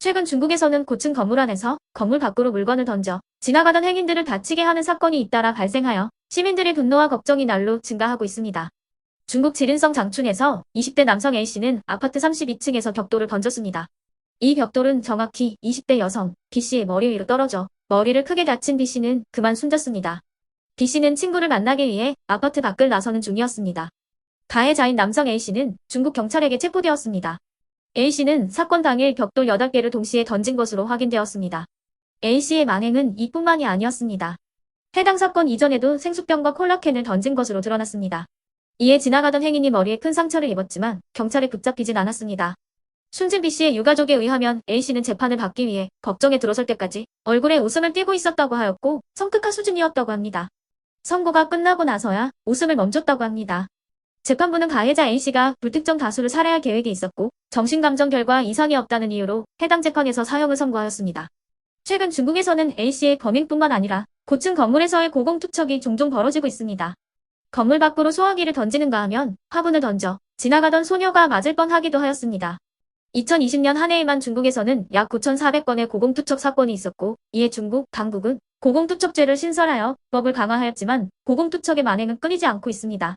최근 중국에서는 고층 건물 안에서 건물 밖으로 물건을 던져 지나가던 행인들을 다치게 하는 사건이 잇따라 발생하여 시민들의 분노와 걱정이 날로 증가하고 있습니다. 중국 지린성 장춘에서 20대 남성 A씨는 아파트 32층에서 벽돌을 던졌습니다. 이 벽돌은 정확히 20대 여성 B씨의 머리 위로 떨어져 머리를 크게 다친 B씨는 그만 숨졌습니다. B씨는 친구를 만나기 위해 아파트 밖을 나서는 중이었습니다. 가해자인 남성 A씨는 중국 경찰에게 체포되었습니다. A씨는 사건 당일 벽돌 8개를 동시에 던진 것으로 확인되었습니다. A씨의 만행은 이뿐만이 아니었습니다. 해당 사건 이전에도 생수병과 콜라캔을 던진 것으로 드러났습니다. 이에 지나가던 행인이 머리에 큰 상처를 입었지만 경찰에 붙잡히진 않았습니다. 순진 B씨의 유가족에 의하면 A씨는 재판을 받기 위해 법정에 들어설 때까지 얼굴에 웃음을 띠고 있었다고 하였고 성급한 수준이었다고 합니다. 선고가 끝나고 나서야 웃음을 멈췄다고 합니다. 재판부는 가해자 A씨가 불특정 다수를 살해할 계획이 있었고 정신감정 결과 이상이 없다는 이유로 해당 재판에서 사형을 선고하였습니다. 최근 중국에서는 A씨의 범행뿐만 아니라 고층 건물에서의 고공투척이 종종 벌어지고 있습니다. 건물 밖으로 소화기를 던지는가 하면 화분을 던져 지나가던 소녀가 맞을 뻔하기도 하였습니다. 2020년 한 해에만 중국에서는 약 9,400건의 고공투척 사건이 있었고 이에 중국 당국은 고공투척죄를 신설하여 법을 강화하였지만 고공투척의 만행은 끊이지 않고 있습니다.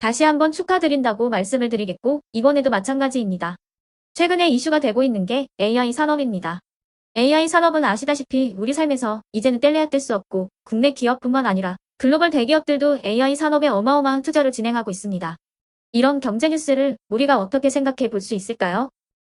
다시 한번 축하드린다고 말씀을 드리겠고 이번에도 마찬가지입니다. 최근에 이슈가 되고 있는 게 AI 산업입니다. AI 산업은 아시다시피 우리 삶에서 이제는 뗄래야 뗄 수 없고 국내 기업뿐만 아니라 글로벌 대기업들도 AI 산업에 어마어마한 투자를 진행하고 있습니다. 이런 경제 뉴스를 우리가 어떻게 생각해 볼 수 있을까요?